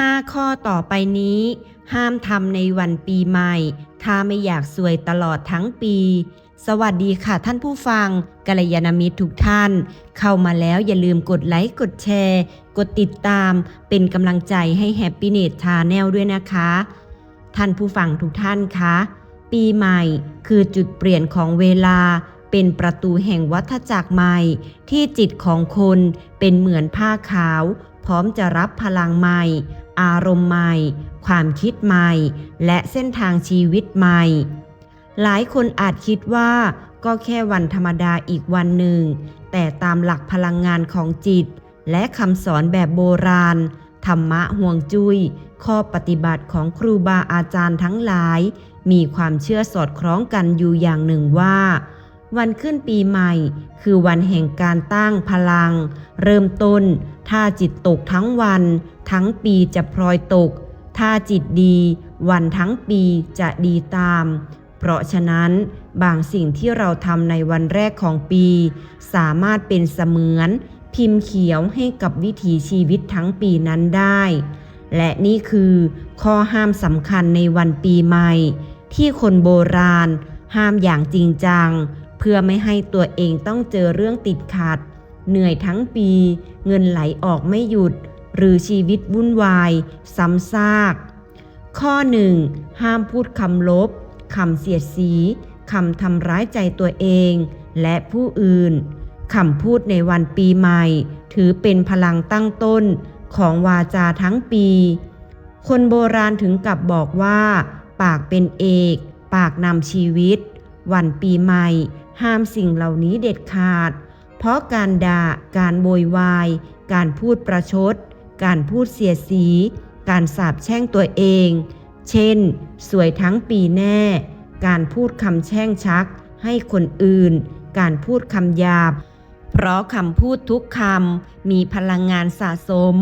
5ข้อต่อไปนี้ ห้ามทำในวันปีใหม่ ถ้าไม่อยากสวยตลอดทั้งปี สวัสดีค่ะท่านผู้ฟังกัลยาณมิตรทุกท่าน เข้ามาแล้วอย่าลืมกดไลค์กดแชร์ กดติดตาม เป็นกำลังใจให้ Happiness Channel ด้วยนะคะ ท่านผู้ฟังทุกท่านคะปีใหม่คือจุดเปลี่ยนของเวลาเป็นประตูแห่งวัฏจักรใหม่ ที่จิตของคนเป็นเหมือนผ้าขาว พร้อมจะรับพลังใหม่ อารมณ์ใหม่ ความคิดใหม่ และเส้นทางชีวิตใหม่ หลายคนอาจคิดว่าก็แค่วันธรรมดาอีกวันหนึ่ง แต่ตามหลักพลังงานของจิต และคำสอนแบบโบราณ ธรรมะห่วงจุย้ย ข้อปฏิบัติของครูบาอาจารย์ทั้งหลาย มีความเชื่อสอดคล้องกันอยู่อย่างหนึ่งว่า วันขึ้นปีใหม่ คือวันแห่งการตั้งพลัง เริ่มต้น ถ้าจิตตกทั้งวัน ทั้งปีจะพลอยตก ถ้าจิตดี วันทั้งปีจะดีตาม เพราะฉะนั้นบางสิ่งที่เราทำในวันแรกของปี สามารถเป็นเสมือน พิมพ์เขียวให้กับวิถีชีวิตทั้งปีนั้นได้ และนี่คือข้อห้ามสำคัญในวันปีใหม่ ที่คนโบราณ ห้ามอย่างจริงจัง เพื่อไม่ให้ตัวเองต้องเจอเรื่องติดขัด เหนื่อยทั้งปี เงินไหลออกไม่หยุด หรือชีวิตวุ่นวาย ซ้ำซาก ข้อหนึ่งห้ามพูดคำลบคำเสียดสีคำทำร้ายใจตัวเอง และผู้อื่นคำพูดในวันปีใหม่ ถือเป็นพลังตั้งต้นของวาจาทั้งปี คนโบราณถึงกับบอกว่า ปากเป็นเอก ปากนำชีวิต วันปีใหม่ ห้ามสิ่งเหล่านี้เด็ดขาด เพราะการด่า การโวยวาย การพูดประชด การพูดเสียสี การสาบแช่งตัวเอง เช่น สวยทั้งปีแน่ การพูดคำแช่งชัก ให้คนอื่น การพูดคำหยาบ เพราะคำพูดทุกคำมีพลังงานสะสม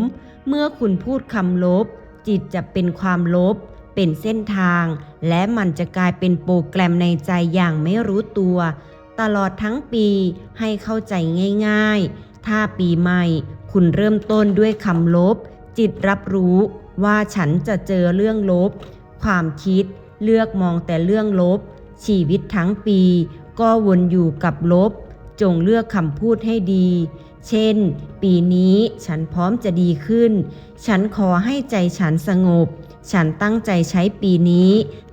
เมื่อคุณพูดคำลบ จิตจะเป็นความลบเป็นเส้นทาง และมันจะกลายเป็นโปรแกรมในใจอย่างไม่รู้ตัว ตลอดทั้งปีให้เข้าใจง่ายๆ ถ้าปีใหม่คุณเริ่มต้นด้วยคำลบ จิตรับรู้ว่าฉันจะเจอเรื่องลบ ความคิดเลือกมองแต่เรื่องลบ ชีวิตทั้งปี ก็วนอยู่กับลบ จงเลือกคำพูดให้ดี เช่น ปีนี้ฉันพร้อมจะดีขึ้น ฉันขอให้ใจฉันสงบ ฉันตั้งใจใช้ปีนี้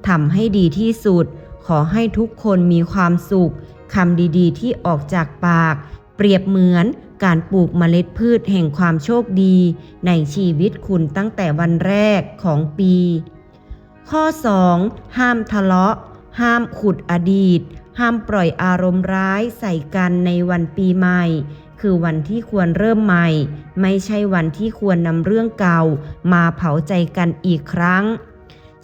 ทำให้ดีที่สุด ขอให้ทุกคนมีความสุข คำดีๆ ที่ออกจากปาก เปรียบเหมือนการปลูกเมล็ดพืชแห่งความโชคดี ในชีวิตคุณตั้งแต่วันแรกของปี ข้อ 2. ห้ามทะเลาะ ห้ามขุดอดีต ห้ามปล่อยอารมณ์ร้ายใส่กันในวันปีใหม่ คือวันที่ควรเริ่มใหม่ ไม่ใช่วันที่ควรนำเรื่องเก่า มาเผาใจกันอีกครั้ง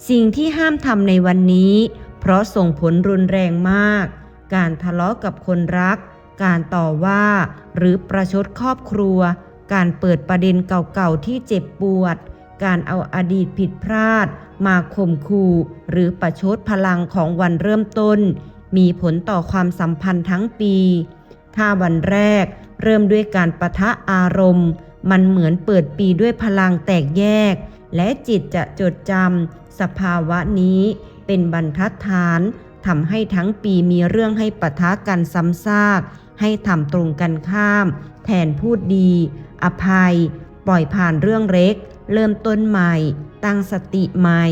สิ่งที่ห้ามทำในวันนี้ เพราะส่งผลรุนแรงมาก การทะเลาะกับคนรัก การต่อว่า หรือประชดครอบครัว การเปิดประเด็นเก่าๆที่เจ็บปวด การเอาอดีตผิดพลาด มาข่มขู่หรือประชดพลังของวันเริ่มต้น มีผลต่อความสัมพันธ์ทั้งปี ถ้าวันแรก เริ่มด้วยการประทะอารมณ์ มันเหมือนเปิดปีด้วยพลังแตกแยก และจิตจะจดจำสภาวะนี้เป็นบรรทัดฐาน ทำให้ทั้งปีมีเรื่องให้ปะทะกันซ้ำซาก ให้ทำตรงกันข้าม แทนพูดดี อภัย ปล่อยผ่านเรื่องเล็ก เริ่มต้นใหม่ ตั้งสติใหม่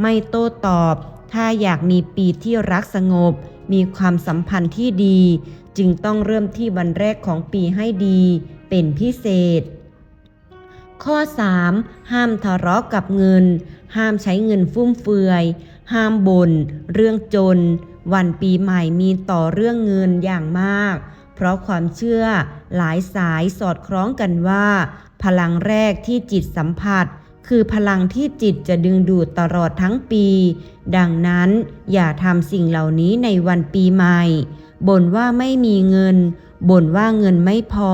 ไม่โต้ตอบ ถ้าอยากมีปีที่รักสงบ มีความสัมพันธ์ที่ดี จึงต้องเริ่มที่วันแรกของปีให้ดี เป็นพิเศษข้อ 3. ห้ามทะเลาะกับเงิน ห้ามใช้เงินฟุ่มเฟือย ห้ามบน่น เรื่องจน วันปีใหม่มีต่อเรื่องเงินอย่างมาก เพราะความเชื่อหลายสายสอดคล้องกันว่า พลังแรกที่จิตสัมผัส คือพลังที่จิตจะดึงดูดตลอดทั้งปี ดังนั้นอย่าทำสิ่งเหล่านี้ในวันปีใหม่บ่นว่าไม่มีเงินบ่นว่าเงินไม่พอ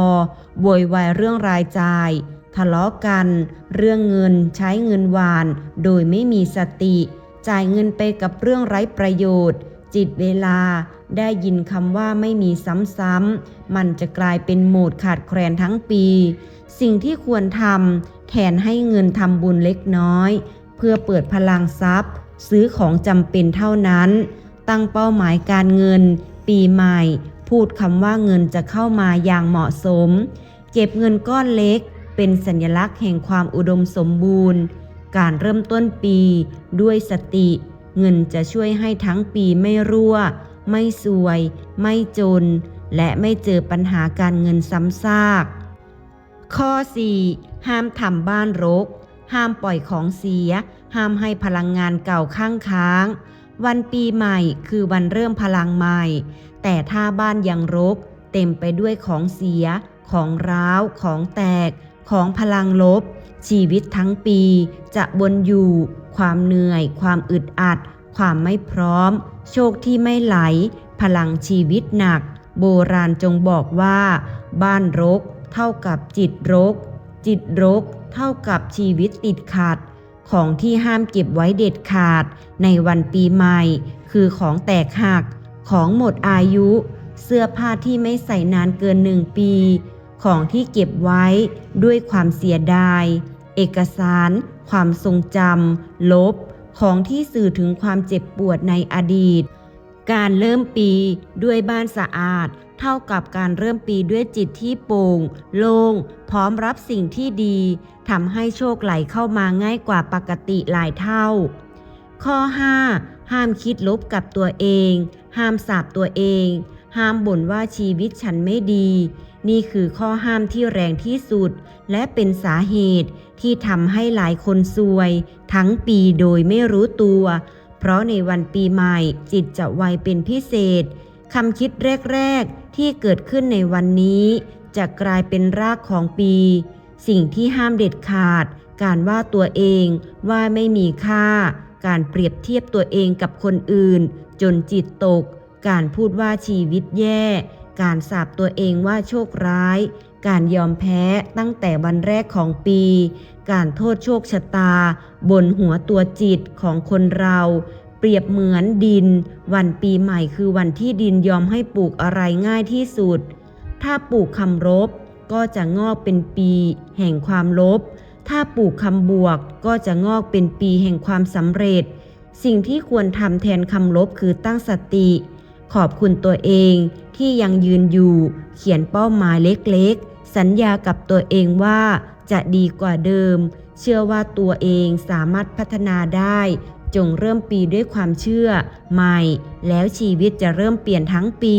โวยวายเรื่องรายจ่าย ทะเลาะกัน เรื่องเงินใช้เงินวาน โดยไม่มีสติ จ่ายเงินไปกับเรื่องไร้ประโยชน์ จิตเวลาได้ยินคำว่าไม่มีซ้ำๆ มันจะกลายเป็นโหมดขาดแคลนทั้งปี สิ่งที่ควรทำแทนให้เงินทำบุญเล็กน้อย เพื่อเปิดพลังทรัพย์ ซื้อของจำเป็นเท่านั้น ตั้งเป้าหมายการเงิน ปีใหม่ พูดคำว่าเงินจะเข้ามาอย่างเหมาะสม เก็บเงินก้อนเล็ก เป็นสัญลักษณ์แห่งความอุดมสมบูรณ์ การเริ่มต้นปีด้วยสติ เงินจะช่วยให้ทั้งปีไม่รั่ว ไม่ซวย ไม่จน และไม่เจอปัญหาการเงินซ้ำซาก ข้อ 4. ห้ามทำบ้านรก ห้ามปล่อยของเสีย ห้ามให้พลังงานเก่าข้างค้าง วันปีใหม่คือวันเริ่มพลังใหม่ แต่ถ้าบ้านยังรก เต็มไปด้วยของเสีย ของร้าว ของแตก ของพลังลบ ชีวิตทั้งปีจะบนอยู่ ความเหนื่อย ความอึดอัด ความไม่พร้อม โชคที่ไม่ไหล พลังชีวิตหนัก โบราณจงบอกว่า บ้านรก เท่ากับจิตรก จิตรก เท่ากับชีวิตติดขัด ของที่ห้ามเก็บไว้เด็ดขาด ในวันปีใหม่ คือของแตกหัก ของหมดอายุ เสื้อผ้าที่ไม่ใส่นานเกินหนึ่งปี ของที่เก็บไว้ด้วยความเสียดาย เอกสาร ความทรงจำลบ ของที่สื่อถึงความเจ็บปวดในอดีต การเริ่มปีด้วยบ้านสะอาด เท่ากับการเริ่มปีด้วยจิตที่โปร่งโล่งพร้อมรับสิ่งที่ดีทำให้โชคไหลเข้ามาง่ายกว่าปกติหลายเท่า ข้อ 5. ห้ามคิดลบกับตัวเอง ห้ามสาบตัวเอง ห้ามบ่นว่าชีวิตฉันไม่ดี นี่คือข้อห้ามที่แรงที่สุด และเป็นสาเหตุที่ทำให้หลายคนซวย ทั้งปีโดยไม่รู้ตัว เพราะในวันปีใหม่จิตจะไวเป็นพิเศษคำคิดแรก ๆ ที่เกิดขึ้นในวันนี้ จะกลายเป็นรากของปี สิ่งที่ห้ามเด็ดขาด การว่าตัวเองว่าไม่มีค่า การเปรียบเทียบตัวเองกับคนอื่น จนจิตตก การพูดว่าชีวิตแย่ การสาบตัวเองว่าโชคร้าย การยอมแพ้ตั้งแต่วันแรกของปี การโทษโชคชะตา บนหัวตัวจิตของคนเรา เปรียบเหมือนดิน วันปีใหม่คือวันที่ดินยอมให้ปลูกอะไรง่ายที่สุด ถ้าปลูกคำรบก็จะงอกเป็นปี แห่งความลบ ถ้าปลูกคำบวกก็จะงอกเป็นปีแห่งความสำเร็จ สิ่งที่ควรทำแทนคำลบคือตั้งสติ ขอบคุณตัวเองที่ยังยืนอยู่ เขียนเป้าหมายเล็กๆ สัญญากับตัวเองว่าจะดีกว่าเดิม เชื่อว่าตัวเองสามารถพัฒนาได้ จงเริ่มปีด้วยความเชื่อ ใหม่ แล้วชีวิตจะเริ่มเปลี่ยนทั้งปี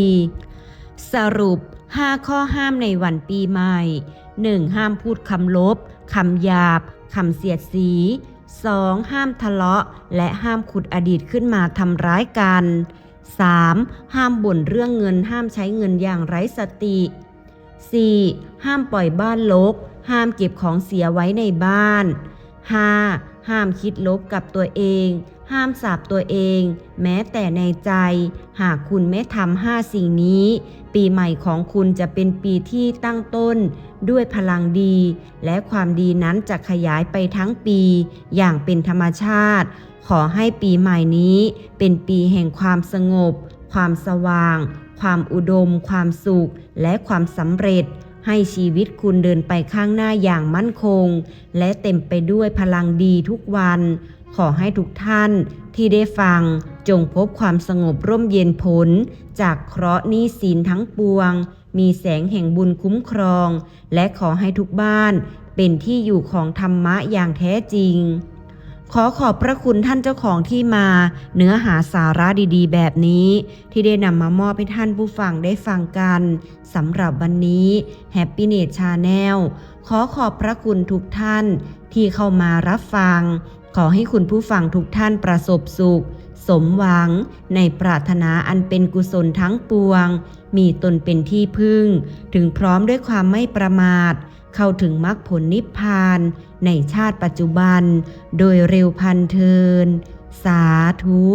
สรุป 5 ข้อห้ามในวันปีใหม่ 1. ห้ามพูดคำลบคำหยาบคำเสียดสี 2. ห้ามทะเลาะ และห้ามขุดอดีตขึ้นมาทำร้ายกัน 3. ห้ามบ่นเรื่องเงินห้ามใช้เงินอย่างไร้สติ 4. ห้ามปล่อยบ้านลก ห้ามเก็บของเสียไว้ในบ้าน 5. ห้ามคิดลบกับตัวเอง ห้ามสาบตัวเอง แม้แต่ในใจ หากคุณไม่ทำห้าสิ่งนี้ ปีใหม่ของคุณจะเป็นปีที่ตั้งต้น ด้วยพลังดี และความดีนั้นจะขยายไปทั้งปี อย่างเป็นธรรมชาติ ขอให้ปีใหม่นี้ เป็นปีแห่งความสงบ ความสว่าง ความอุดม ความสุข และความสำเร็จให้ชีวิตคุณเดินไปข้างหน้าอย่างมั่นคง และเต็มไปด้วยพลังดีทุกวัน ขอให้ทุกท่านที่ได้ฟังจงพบความสงบร่มเย็นผล จากเคราะห์นี้สินทั้งปวง มีแสงแห่งบุญคุ้มครอง และขอให้ทุกบ้านเป็นที่อยู่ของธรรมะอย่างแท้จริง ขอขอบพระคุณท่านเจ้าของที่มาเนื้อหาสาระดีๆ แบบนี้ ที่ได้นำมามอบให้ท่านผู้ฟังได้ฟังกันสำหรับวันนี้ Happy n e t Channel ขอขอบพระคุณทุกท่านที่เข้ามารับฟัง ขอให้คุณผู้ฟังทุกท่านประสบสุข สมหวัง ในปรารถนาอันเป็นกุศลทั้งปวง มีตนเป็นที่พึ่ง ถึงพร้อมด้วยความไม่ประมาท เข้าถึงมรรคผลนิพพาน ในชาติปัจจุบัน โดยเร็วพันเทิน สาธุ